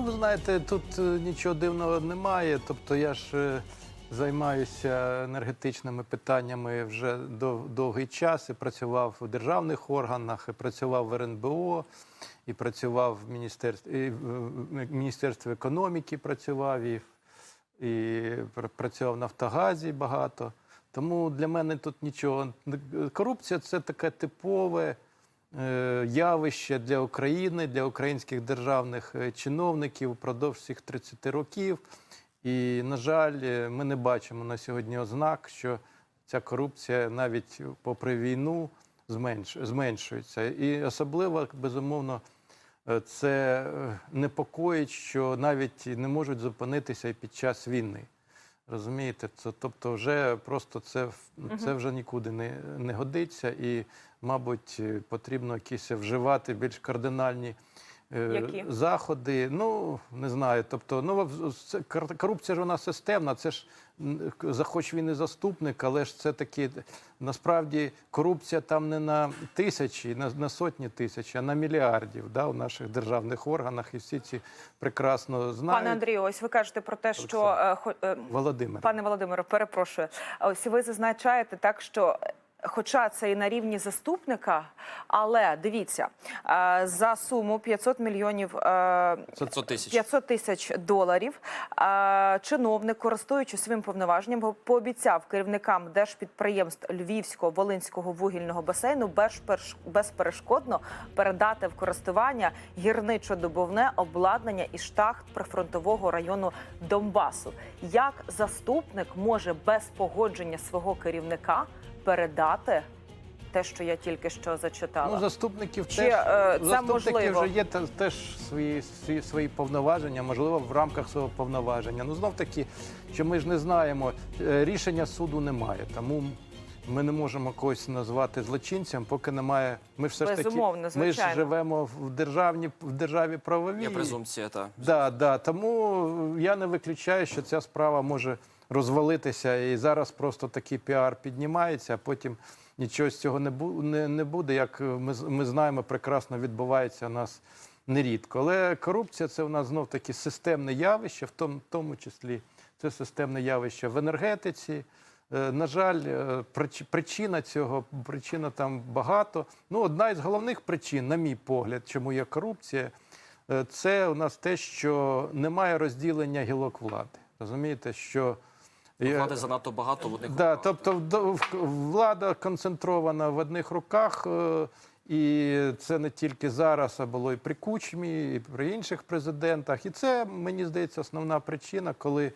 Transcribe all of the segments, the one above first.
Ну, ви знаєте, тут е, нічого дивного немає. Тобто я ж е, займаюся енергетичними питаннями вже дов- довгий час і працював у державних органах, і працював в РНБО, і працював в міністерстві, в Міністерстві економіки працював, і, і працював в Нафтогазі багато. Тому для мене тут нічого. Корупція це таке типове явище для України, для українських державних е, чиновників впродовж всіх 30 років. І, на жаль, е, ми не бачимо на сьогодні ознак, що ця корупція навіть попри війну зменш- зменшується. І особливо, безумовно, е, це е, непокоїть, що навіть не можуть зупинитися і під час війни. Розумієте, це тобто, вже просто це, це вже нікуди не, не годиться, і, мабуть, потрібно якісь вживати більш кардинальні Які? заходи. Ну не знаю. Тобто, ну корупція ж вона системна. Це ж захоч він і заступник, але ж це таки насправді корупція там не на тисячі, на, на сотні тисяч, а на мільярдів да, у наших державних органах, і всі ці прекрасно знають. Пане Андрію, ось ви кажете про те, що е, е, Володимир. Пане Володимире, перепрошую. Ось ви зазначаєте так, що. Е, Хоча це і на рівні заступника, але дивіться е, за суму 500 мільйонів е, 500 тисяч. 500 тисяч доларів. е, Чиновник, користуючись своїм повноваженням, пообіцяв керівникам держпідприємств Львівського волинського вугільного басейну безперешкодно передати в користування гірничо-добовне обладнання і штахт прифронтового району Донбасу. Як заступник може без погодження свого керівника передати те, що я тільки що зачитала? Ну, заступників Чи, теж е, це заступників можливо? вже є та- теж свої, свої, свої повноваження, можливо, в рамках свого повноваження. Ну знов таки, що ми ж не знаємо, е, рішення суду немає. Тому ми не можемо когось назвати злочинцем, поки немає. Ми ж все ж таки Безумовно, ми ж звичайно. живемо в державні в державі правовій. Є презумпція, та. Да, да. Тому я не виключаю, що ця справа може розвалитися, і зараз просто такий піар піднімається, а потім нічого з цього не, не, не буде. Як ми, з- ми знаємо, прекрасно відбувається у нас нерідко. Але корупція це у нас знов таки системне явище, в тому, тому числі це системне явище в енергетиці. Е, На жаль, е, причина цього причина там багато. Ну, одна із головних причин, на мій погляд, чому є корупція, е, це у нас те, що немає розділення гілок влади. Розумієте, що е, Влади занадто багато в одних Да, руках. тобто влада концентрована в одних руках, е, і це не тільки зараз, а було і при Кучмі, і при інших президентах. І це, мені здається, основна причина, коли,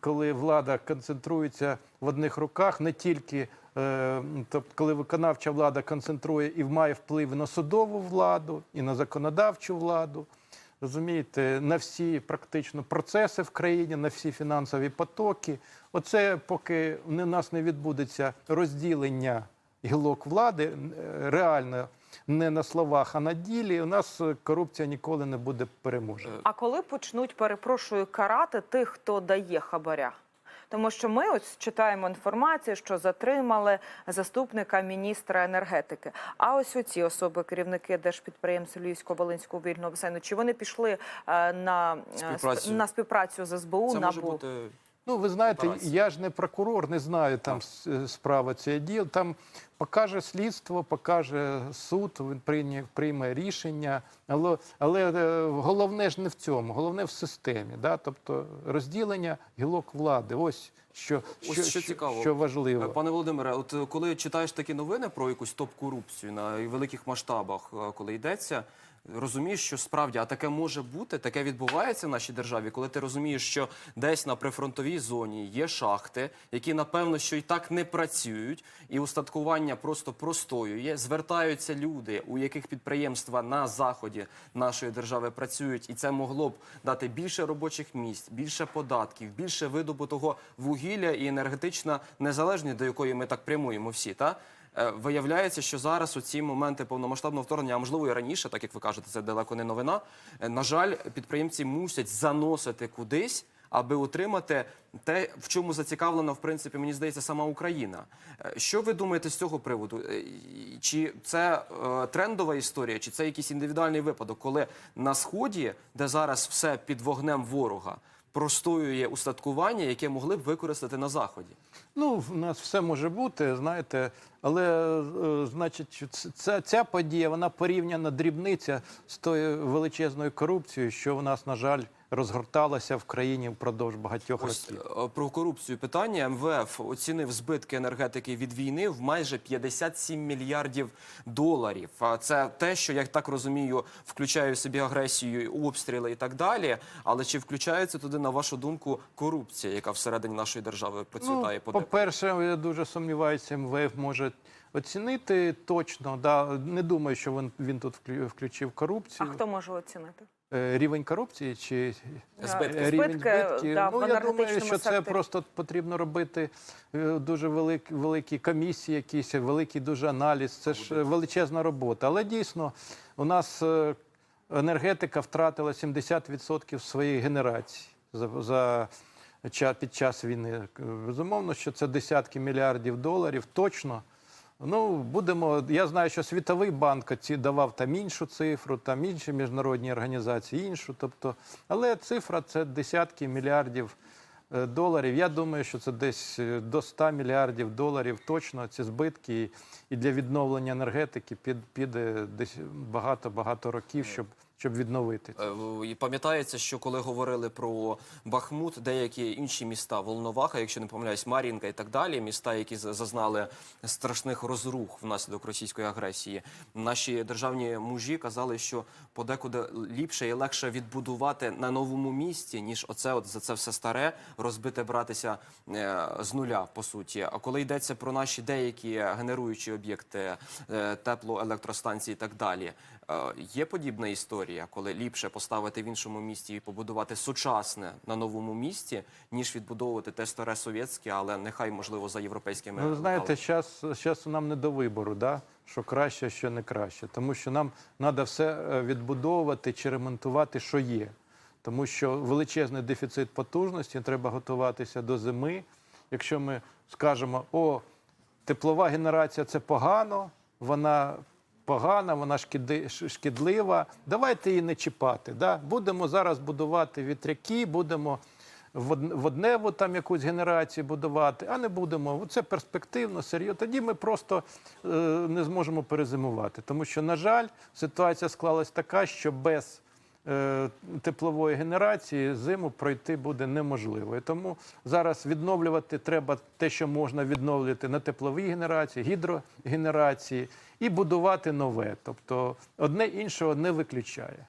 коли влада концентрується в одних руках, не тільки тобто, коли виконавча влада концентрує і має вплив на судову владу, і на законодавчу владу. Розумієте, на всі практично процеси в країні, на всі фінансові потоки. Оце поки у нас не відбудеться розділення гілок влади е, реально не на словах, а на ділі. У нас корупція ніколи не буде переможена. А коли почнуть, перепрошую, карати тих, хто дає хабаря? Тому що ми ось читаємо інформацію, що затримали заступника міністра енергетики. А ось оці особи, керівники держпідприємств Львівського волинського вільного басейну, чи вони пішли е, на е, Співпрацю. на співпрацю з СБУ Це може бути Ну, ви знаєте, я ж не прокурор, не знаю там е, справа цієї діл. Там покаже слідство, покаже суд, він прийме, прийме рішення. Але, але е, головне ж не в цьому, головне в системі. Да? Тобто розділення гілок влади. Ось що, Ось що цікаво. що важливо. Пане Володимире, от е, коли читаєш такі новини про якусь топ-корупцію на великих масштабах, коли йдеться, розумієш, що справді, а таке може бути, таке відбувається в нашій державі, коли ти розумієш, що десь на прифронтовій зоні є шахти, які напевно що і так не працюють, і устаткування просто простоює. Звертаються люди, у яких підприємства на заході нашої держави працюють, і це могло б дати більше робочих місць, більше податків, більше видобутого вугілля і енергетична незалежність, до якої ми так прямуємо всі. Та виявляється, що зараз у ці моменти повномасштабного вторгнення, а можливо і раніше, так як ви кажете, це далеко не новина. е, На жаль, підприємці мусять заносити кудись, аби утримати те, в чому зацікавлена, в принципі, мені здається, сама Україна. Е, Що ви думаєте з цього приводу? Е, Чи це е, трендова історія, чи це якийсь індивідуальний випадок, коли на сході, де зараз все під вогнем ворога, простоює устаткування, яке могли б використати на заході? Ну, в нас все може бути, знаєте, але е, значить, ця, ця подія вона порівняна дрібниця з тою величезною корупцією, що в нас, на жаль, розгорталася в країні впродовж багатьох Ось років. е, про корупцію питання. МВФ оцінив збитки енергетики від війни в майже 57 мільярдів доларів. А це те, що я так розумію, включає в собі агресію, обстріли і так далі. Але чи включається туди, на вашу думку, корупція, яка всередині нашої держави процвітає? Ну, по по-перше, я дуже сумніваюся, МВФ може оцінити точно. Да, не думаю, що він, він тут вклю- включив А хто може оцінити? Е, Рівень корупції чи Збитки. Е, рівень Збитки, збитків? да, ну, я думаю, що це просто потрібно робити е, дуже великі, великі комісії, якісь великий дуже аналіз. Це ж величезна робота. Але дійсно у нас енергетика втратила 70% своєї генерації за, за під час війни. Безумовно, що це десятки мільярдів доларів точно. Ну, будемо. Я знаю, що Світовий банк ці давав там іншу цифру, там інші міжнародні організації іншу. Тобто, але цифра це десятки мільярдів е, доларів. Я думаю, що це десь е, до 100 мільярдів доларів точно ці збитки. І- для відновлення енергетики під, піде десь багато-багато років, щоб, щоб відновити. Е, І пам'ятається, що коли говорили про Бахмут, деякі інші міста, Волноваха, якщо не помиляюсь, Мар'їнка і так далі, міста, які зазнали страшних розрух внаслідок російської агресії, наші державні мужі казали, що подекуди ліпше і легше відбудувати на новому місці, ніж оце от за це все старе розбите братися е, з нуля, по суті. А коли йдеться про наші деякі генеруючі об'єкти, е, теплоелектростанції і так далі. Є подібна історія, коли ліпше поставити в іншому місті і побудувати сучасне на новому місці, ніж відбудовувати те старе совєтське, але нехай можливо за європейськими. Ну, знаєте, зараз, зараз нам не до вибору, да? що краще, що не краще. Тому що нам треба все е, відбудовувати чи ремонтувати, що є. Тому що величезний дефіцит потужності, треба готуватися до зими. Якщо ми скажемо, о, теплова генерація це погано, вона погана, вона шкіди- шкідлива, давайте її не чіпати. Да? Будемо зараз будувати вітряки, будемо вод- водневу там якусь генерацію будувати, а не будемо. Це перспективно, серйозно. Тоді ми просто е, не зможемо перезимувати. Тому що, на жаль, ситуація склалась така, що без Е, теплової генерації зиму пройти буде неможливо. І Тому зараз відновлювати треба те, що можна відновлювати на тепловій генерації, гідрогенерації і будувати нове. Тобто одне іншого не виключає.